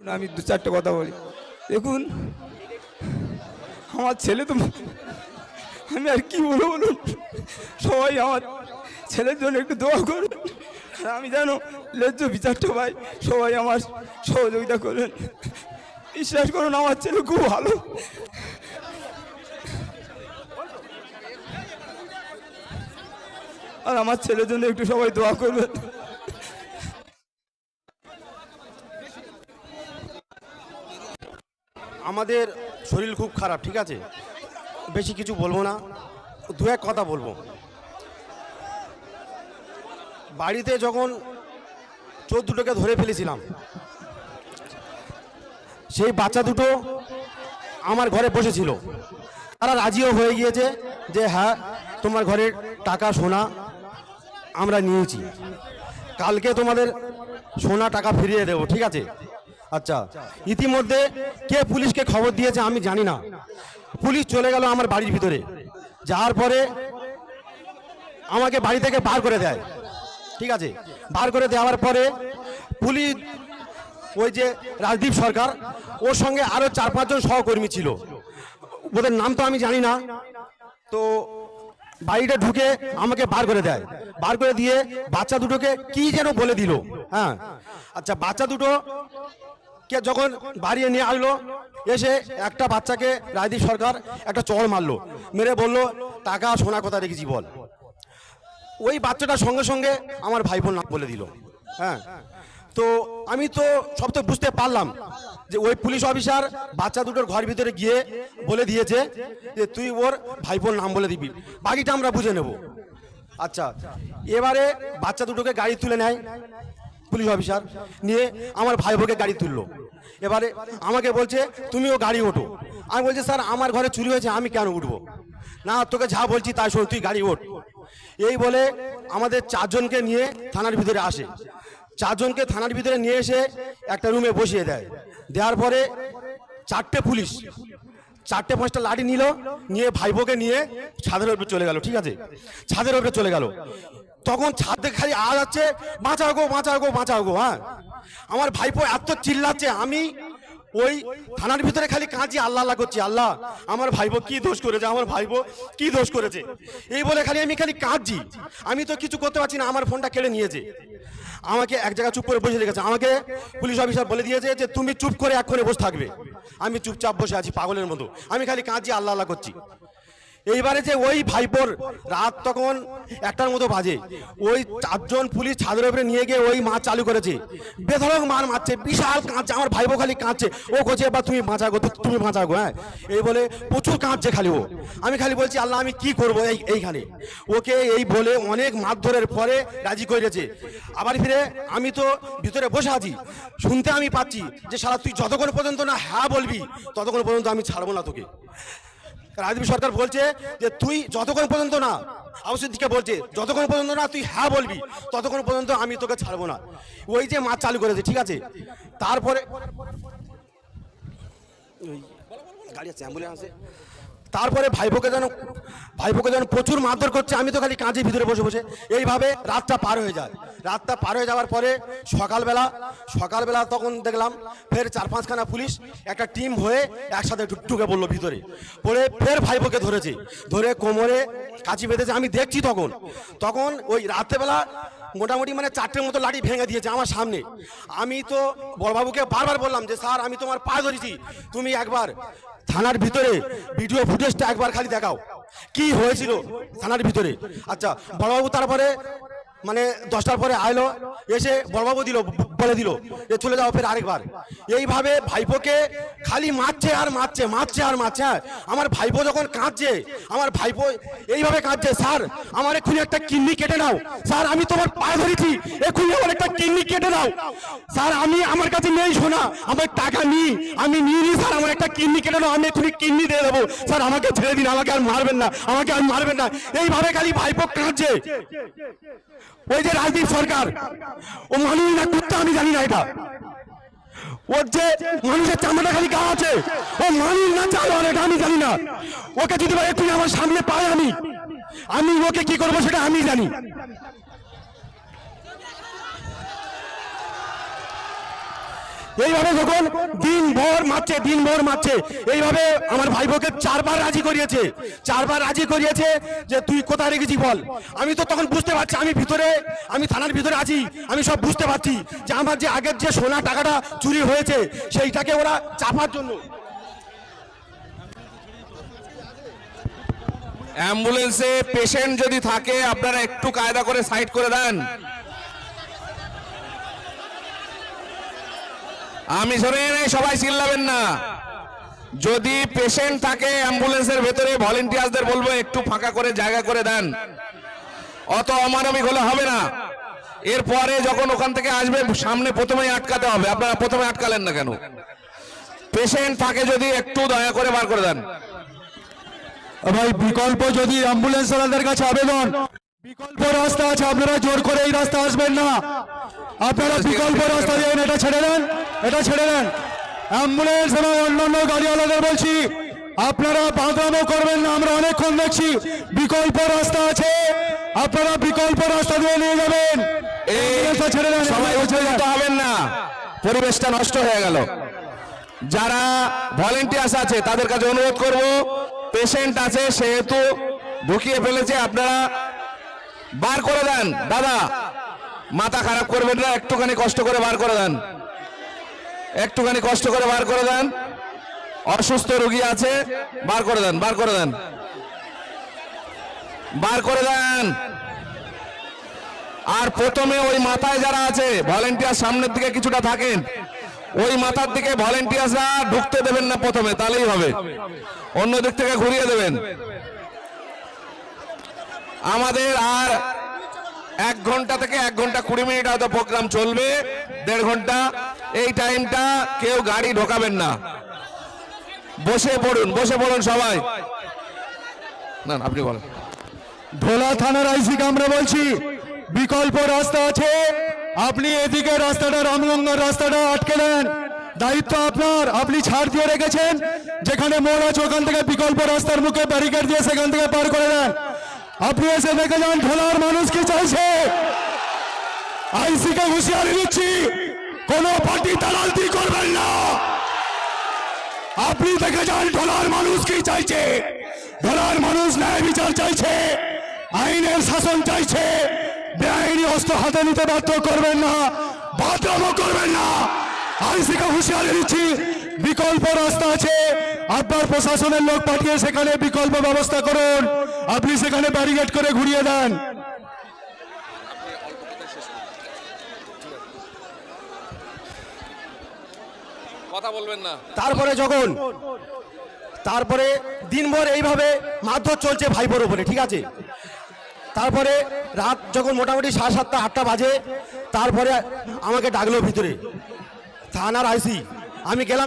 আমি দু চারটে কথা বলি। দেখুন, আমার ছেলে তো আমি আর কি বলব বলুন? সবাই আমার ছেলের জন্য একটু দোয়া করুন। আমি যেন লেজ্জ বিচারটা পাই, সবাই আমার সহযোগিতা করবেন বিশ্বাস করুন, আমার ছেলে খুব ভালো। আর আমার ছেলের জন্য একটু সবাই দোয়া করবেন। আমাদের শরীর খুব খারাপ, ঠিক আছে? বেশি কিছু বলব না। দু এক কথা বলব। বাড়িতে যখন চোর দুটোকে ধরে ফেলেছিলাম, সেই বাচ্চা দুটো আমার ঘরে বসেছিল। তারা রাজিও হয়ে গিয়েছে যে হ্যাঁ তোমার ঘরের টাকা সোনা আমরা নিয়েছি। কালকে তোমাদের সোনা টাকা ফিরিয়ে দেবো, ঠিক আছে? আচ্ছা ইতিমধ্যে কে পুলিশকে খবর দিয়েছে আমি জানি না। পুলিশ চলে গেল আমার বাড়ির ভিতরে। যাওয়ার পরে আমাকে বাড়ি থেকে বার করে দেয়। ঠিক আছে? বার করে দেওয়ার পরে পুলিশ, ওই যে রাজদীপ সরকার, ওর সঙ্গে আরও চার পাঁচজন সহকর্মী ছিল। ওদের নাম তো আমি জানি না। তো বাড়িটা ঢুকে আমাকে বার করে দেয়। বার করে দিয়ে বাচ্চা দুটোকে কি যেন বলে দিল। হ্যাঁ? আচ্ছা বাচ্চা দুটো কে যখন বাড়িয়ে নিয়ে আসলো, এসে একটা বাচ্চাকে রাজদীপ সরকার একটা চড় মারলো, মেরে বলল, টাকা সোনা কথা রেখেছি বল। ওই বাচ্চাটা সঙ্গে সঙ্গে আমার ভাইবোন নাম বলে দিল। হ্যাঁ। তো আমি তো সব তো বুঝতে পারলাম যে ওই পুলিশ অফিসার বাচ্চা দুটোর ঘর ভিতরে গিয়ে বলে দিয়েছে যে তুই ওর ভাইবোন নাম বলে দিবি। বাকিটা আমরা বুঝে নেব। আচ্ছা এবারে বাচ্চা দুটোকে গাড়ি তুলে নেয়। পুলিশ অফিসার নিয়ে আমার ভাই বোকে গাড়ি তুললো। এবারে আমাকে বলছে, তুমিও গাড়ি ওঠো। আমি বলছি, স্যার, আমার ঘরে চুরি হয়েছে, আমি কেন উঠবো? না, তোকে যা বলছি তাই শোন, তুই গাড়ি ওঠ। এই বলে আমাদের চারজনকে নিয়ে থানার ভিতরে আসে। চারজনকে থানার ভিতরে নিয়ে এসে একটা রুমে বসিয়ে দেয়। দেওয়ার পরে চারটে পুলিশ, চারটে পাঁচটা লাঠি নিল, নিয়ে ভাইবোকে নিয়ে ছাদের উপরে চলে গেল, ঠিক আছে? ছাদের উপরে চলে গেল। তখন ছাদ খালি আওয়াজ যাচ্ছে বাঁচাও গো বাঁচাও গো বাঁচাও গো হ্যাঁ? আমার ভাইপো এত চিল্লাচ্ছে, আমি ওই থানার ভিতরে খালি কাঁচি আল্লাহ আল্লাহ করছি, আল্লাহ, আমার ভাইপো কি দোষ করেছে, আমার ভাইবো কি দোষ করেছে? এই বলে খালি আমি খালি কাঁদছি, আমি তো কিছু করতে পারছি না, আমার ফোনটা কেড়ে নিয়েছে। আমাকে এক জায়গায় চুপ করে বসে রেখেছে, আমাকে পুলিশ অফিসার বলে দিয়েছে যে তুমি চুপ করে এক্ষণে বসে থাকবে। আমি চুপচাপ বসে আছি পাগলের মতো, আমি খালি কাঁদছি, আল্লাহ আল্লাহ করছি। এইবারে যে ওই ভাইপোর রাত তখন একটার মতো বাজে। ওই চারজন পুলিশ ছাদের উপরে নিয়ে গিয়ে ওই মাছ চালু করেছে। বেধড়ক মার মারছে, বিশাল কাঁদছে, আমার ভাইপো খালি কাঁদছে। ও কোচে এবার তুমি বাঁচাগো তো তুমি বাঁচাগো হ্যাঁ? এই বলে প্রচুর কাঁদছে খালি ও। আমি খালি বলছি, আল্লাহ, আমি কি করব এই এইখানে? ওকে এই বলে অনেক মারধরের পরে রাজি করেছে আবার ফিরে আমি তো ভিতরে বসে আছি, শুনতে আমি পাচ্ছি যে সারা তুই যতক্ষণ পর্যন্ত না হ্যাঁ বলবি, ততক্ষণ পর্যন্ত আমি ছাড়বো না তোকে। রাজীব সরকার বলছে যে তুই যতক্ষণ পর্যন্ত না আবাসের দিকে বলছে, যতক্ষণ পর্যন্ত না তুই হ্যাঁ বলবি, ততক্ষণ পর্যন্ত আমি তোকে ছাড়বো না। ওই যে মাছ চালু করেছে, ঠিক আছে? তারপরে গাড়ি আছে, অ্যাম্বুলেন্স আছে। তারপরে ভাইপোকে যেন ভাইপোকে যেন প্রচুর মারধর করছে, আমি তো খালি কাঁচের ভিতরে বসে বসে। এইভাবে রাতটা পার হয়ে যায়। রাতটা পার হয়ে যাওয়ার পরে সকালবেলা সকালবেলা তখন দেখলাম ফের চার পাঁচখানা পুলিশ, একটা টিম হয়ে একসাথে ঢুকে পড়ল ভিতরে। পরে ফের ভাইপোকে ধরেছে। ধরে কোমরে কাঁচি বেঁধেছে। আমি দেখছি তখন। তখন ওই রাত্রেবেলা মোটামুটি মানে চারটের মতো লাঠি ভেঙে দিয়েছে আমার সামনে। আমি তো বড়বাবুকে বারবার বললাম যে, স্যার, আমি তোমার পা ধরেছি। তুমি একবার থানার ভিতরে ভিডিও ফুটেজটা একবার খালি দেখাও। কি হয়েছিল থানার ভিতরে? আচ্ছা বড়বাবু তারপরে মানে দশটার পরে আইলো, এসে বড়বাবু দিল বলে দিল যে চলে যাও ফের আরেকবার। এইভাবে ভাইপোকে খালি মারছে আর মারছে মারছে আর মারছে হ্যাঁ। আমার ভাইপো যখন কাঁদছে, আমার ভাইপো এইভাবে কাঁদছে, স্যার, আমার এক্ষুনি একটা কিডনি কেটে নাও। স্যার, আমি তোমার পায়ে ধরেছি, এক্ষুনি আমার একটা কিডনি কেটে নাও। স্যার, আমি আমার কাছে নেই শোনা আমার টাকা নিই, আমি নিয়ে নিই স্যার, আমার একটা কিডনি কেটে নাও, আমি এক্ষুনি কিডনি দিয়ে দেবো। স্যার, আমাকে ছেড়ে দিন, আমাকে আর মারবেন না, আমাকে আর মারবেন না। এইভাবে খালি ভাইপো কাঁদছে। ওই যে রাজদীপ সরকার, ও মানুষ না, কুত্তা আমি জানি না এটা। ওর যে মানুষের চামড়া খালি গা আছে, ও মানুষ না চালো এটা আমি জানি না। ওকে যদি একটু আমার সামনে পায় আমি। আমি ওকে কি করব সেটা আমি জানি। এইভাবে যখন দিনভর মারছে দিনভর মারছে, এইভাবে আমার ভাইবোকে চারবার রাজি করিয়েছে। চারবার রাজি করিয়েছে যে তুই কোথায় রেখেছি বল? আমি তো তখন বুঝতে পারছি, আমি ভিতরে, আমি থানার ভিতরে আছি, আমি সব বুঝতে পারছি যে আমার যে আগের যে সোনা টাকাটা চুরি হয়েছে, সেইটাকে ওরা চাপার জন্য। অ্যাম্বুলেন্সে পেশেন্ট যদি থাকে, আপনারা একটু কায়দা করে সাইড করে দেন। আমি শোনেন এই সবাই চিল্লাবেন না। যদি পেশেন্ট থাকে, অ্যাম্বুলেন্সের ভেতরে ভলেন্টিয়ারদের বলব, একটু ফাঁকা করে জায়গা করে দেন। অত অমানবিক হলে হবে না। এরপরে যখন ওখান থেকে আসবে, সামনে প্রথমেই আটকাতে হবে। আপনারা প্রথমে আটকালেন না কেন? পেশেন্ট থাকে যদি, একটু দয়া করে বার করে দেন। ভাই, বিকল্প যদি অ্যাম্বুলেন্স ওনাদের কাছে আবেদন, বিকল্প রাস্তা আছে, আপনারা জোর করে এই রাস্তা আসবেন না। আপনারা বিকল্প রাস্তা দিয়ে এটা ছেড়ে দেন। এটা ছেড়ে দেন। অ্যাম্বুলেন্স এবং অন্যান্য গাড়িওয়ালাদের বলছি আপনারা বাদামও করবেন না আমরা অনেকক্ষণ দেখছি বিকল্প রাস্তা আছে আপনারা বিকল্প রাস্তা দিয়ে নিয়ে যাবেন। ছেড়ে দেন সবাই দেন। হবেন না। পরিবেশটা নষ্ট হয়ে গেল। যারা ভলেন্টিয়ার্স আছে তাদের কাছে অনুরোধ করব পেশেন্ট আছে সেহেতু ঢুকিয়ে ফেলেছে আপনারা বার করে দেন। দাদা মাথা খারাপ করবেন না একটুখানি কষ্ট করে বার করে দেন। একটুখানি কষ্ট করে বার করে দেন। অসুস্থ রোগী আছে, বার করে দেন, বার করে দেন। বার করে দেন। আর প্রথমে ওই মাথায় যারা আছে ভলেন্টিয়ার সামনের দিকে কিছুটা থাকেন, ওই মাথার দিকে ভলেন্টিয়ার্সরা ঢুকতে দেবেন না প্রথমে, তাহলেই হবে। অন্য দিক থেকে ঘুরিয়ে দেবেন। আমাদের আর এক ঘণ্টা থেকে এক ঘণ্টা কুড়ি মিনিট হয়তো প্রোগ্রাম চলবে, দেড় ঘণ্টা। এই টাইমটা কেউ গাড়ি ঢোকাবেন না। বসে পড়ুন বসে পড়ুন সবাই। না আপনি বলেন। ধোলা থানার আইসিকে আমরা বলছি, বিকল্প রাস্তা আছে। আপনি এদিকে রাস্তাটা, রামগঙ্গার রাস্তাটা আটকে দেন। দায়িত্ব আপনার, আপনি ছাড় দিয়ে রেখেছেন। যেখানে মোড় আছে, ওখান থেকে বিকল্প রাস্তার মুখে ব্যারিকেড দিয়ে সেখান থেকে পার করে দেন। আপনি এসে দেখে যান, ধোলার মানুষ কি চাইছে? আইসিকে হুঁশিয়ারি দিচ্ছি। কোনো পার্টি দালালতি করবেন না। আপনি দেখে যান, ঢোলার মানুষ কি চাইছে? ঢোলার মানুষ ন্যায় বিচার চাইছে, আইনের শাসন চাইছে, বেআইনি অস্ত্র হাতে নিতে বাধ্য করবেন না বাধ্যামো করবেন না। আইসিকে হুঁশিয়ারি দিচ্ছি, বিকল্প রাস্তা আছে। আপনার প্রশাসনের লোক পাঠিয়ে সেখানে বিকল্প ব্যবস্থা করুন। আপনি সেখানে ব্যারিকেড করে ঘুরিয়ে দেন। কথা বলবেন না। তারপরে যখন, তারপরে দিনভর এইভাবে মারধর চলছে ভাইপোর উপরে, ঠিক আছে? তারপরে রাত যখন মোটামুটি সাড়ে সাতটা, আটটা বাজে, তারপরে আমাকে ডাকলো ভিতরে। থানার আইসি, আমি গেলাম